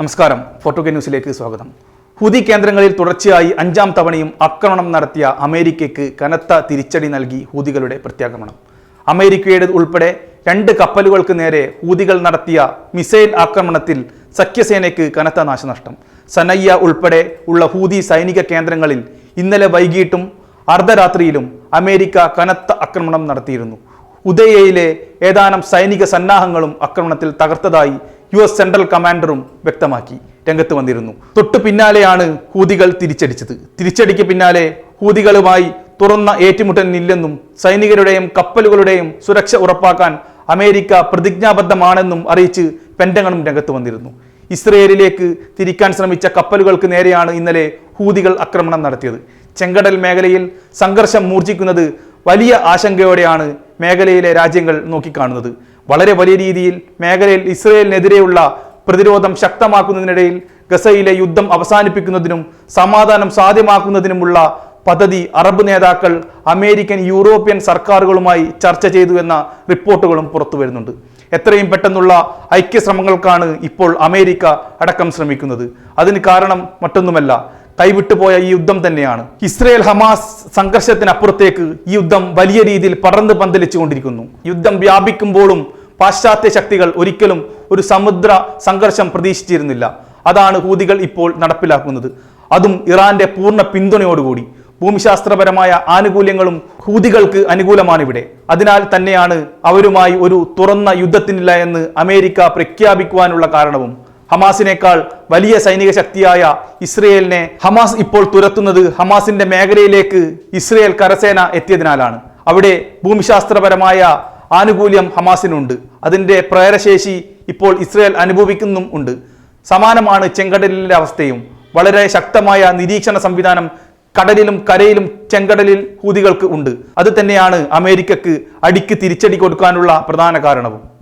നമസ്കാരം. ഫോട്ടോ ന്യൂസിലേക്ക് സ്വാഗതം. ഹുതി കേന്ദ്രങ്ങളിൽ തുടർച്ചയായി അഞ്ചാം തവണയും ആക്രമണം നടത്തിയ അമേരിക്കയ്ക്ക് കനത്ത തിരിച്ചടി നൽകി ഹൂതികളുടെ പ്രത്യാക്രമണം അമേരിക്കയുടെ ഉൾപ്പെടെ രണ്ട് കപ്പലുകൾക്ക് നേരെ ഹൂതികൾ നടത്തിയ മിസൈൽ ആക്രമണത്തിൽ സഖ്യസേനയ്ക്ക് കനത്ത നാശനഷ്ടം. സനയ്യ ഉൾപ്പെടെ ഉള്ള ഹൂതി സൈനിക കേന്ദ്രങ്ങളിൽ ഇന്നലെ വൈകിട്ടും അർദ്ധരാത്രിയിലും അമേരിക്ക കനത്ത ആക്രമണം നടത്തിയിരുന്നു. ഉദയയിലെ ഏതാനും സൈനിക സന്നാഹങ്ങളും ആക്രമണത്തിൽ തകർത്തതായി യു എസ് സെൻട്രൽ കമാൻഡറും വ്യക്തമാക്കി. രംഗത്ത് വന്നിരുന്നു. തൊട്ടു പിന്നാലെയാണ് ഹൂതികൾ തിരിച്ചടിച്ചത്. തിരിച്ചടിക്ക് പിന്നാലെ ഹൂതികളുമായി തുറന്ന ഏറ്റുമുട്ടലിനില്ലെന്നും സൈനികരുടെയും കപ്പലുകളുടെയും സുരക്ഷ ഉറപ്പാക്കാൻ അമേരിക്ക പ്രതിജ്ഞാബദ്ധമാണെന്നും അറിയിച്ച് പെൻഡങ്ങളും രംഗത്ത് വന്നിരുന്നു. ഇസ്രയേലിലേക്ക് തിരിക്കാൻ ശ്രമിച്ച കപ്പലുകൾക്ക് നേരെയാണ് ഇന്നലെ ഹൂതികൾ ആക്രമണം നടത്തിയത്. ചെങ്കടൽ മേഖലയിൽ സംഘർഷം മൂർജിക്കുന്നത് വലിയ ആശങ്കയോടെയാണ് മേഖലയിലെ രാജ്യങ്ങൾ നോക്കിക്കാണുന്നത്. വളരെ വലിയ രീതിയിൽ മേഖലയിൽ ഇസ്രയേലിനെതിരെയുള്ള പ്രതിരോധം ശക്തമാക്കുന്നതിനിടയിൽ ഗസയിലെ യുദ്ധം അവസാനിപ്പിക്കുന്നതിനും സമാധാനം സാധ്യമാക്കുന്നതിനുമുള്ള പദ്ധതി അറബ് നേതാക്കൾ അമേരിക്കൻ യൂറോപ്യൻ സർക്കാരുകളുമായി ചർച്ച ചെയ്തു എന്ന റിപ്പോർട്ടുകളും പുറത്തു വരുന്നുണ്ട്. എത്രയും പെട്ടെന്നുള്ള ഐക്യശ്രമങ്ങൾക്കാണ് ഇപ്പോൾ അമേരിക്ക അടക്കം ശ്രമിക്കുന്നത്. അതിന് കാരണം മറ്റൊന്നുമല്ല കൈവിട്ടുപോയ ഈ യുദ്ധം തന്നെയാണ്. ഇസ്രയേൽ ഹമാസ് സംഘർഷത്തിനപ്പുറത്തേക്ക് ഈ യുദ്ധം വലിയ രീതിയിൽ പടർന്ന് പന്തലിച്ചുകൊണ്ടിരിക്കുന്നു. യുദ്ധം വ്യാപിക്കുമ്പോഴും പാശ്ചാത്യ ശക്തികൾ ഒരിക്കലും ഒരു സമുദ്ര സംഘർഷം പ്രതീക്ഷിച്ചിരുന്നില്ല. അതാണ് ഹൂതികൾ ഇപ്പോൾ നടപ്പിലാക്കുന്നത്. അതും ഇറാന്റെ പൂർണ പിന്തുണയോടുകൂടി. ഭൂമിശാസ്ത്രപരമായ ആനുകൂല്യങ്ങളും ഹൂതികൾക്ക് അനുകൂലമാണ് ഇവിടെ അതിനാൽ തന്നെയാണ് അവരുമായി ഒരു തുറന്ന യുദ്ധത്തിനില്ല എന്ന് അമേരിക്ക പ്രഖ്യാപിക്കുവാനുള്ള കാരണവും. ഹമാസിനേക്കാൾ വലിയ സൈനിക ശക്തിയായ ഇസ്രയേലിനെ ഹമാസ് ഇപ്പോൾ തുരത്തുന്നത് ഹമാസിന്റെ മേഖലയിലേക്ക് ഇസ്രയേൽ കരസേന എത്തിയതിനാലാണ്. അവിടെ ഭൂമിശാസ്ത്രപരമായ ആനുകൂല്യം ഹമാസിനുണ്ട്. അതിന്റെ പ്രേരശേഷി ഇപ്പോൾ ഇസ്രയേൽ അനുഭവിക്കുന്നും ഉണ്ട്. സമാനമാണ് ചെങ്കടലിലെ അവസ്ഥയും. വളരെ ശക്തമായ നിരീക്ഷണ സംവിധാനം കടലിലും കരയിലും ചെങ്കടലിൽ ഹൂതികൾക്ക് ഉണ്ട്. അത് തന്നെയാണ് അമേരിക്കക്ക് അടിക്ക് തിരിച്ചടി കൊടുക്കാനുള്ള പ്രധാന കാരണവും.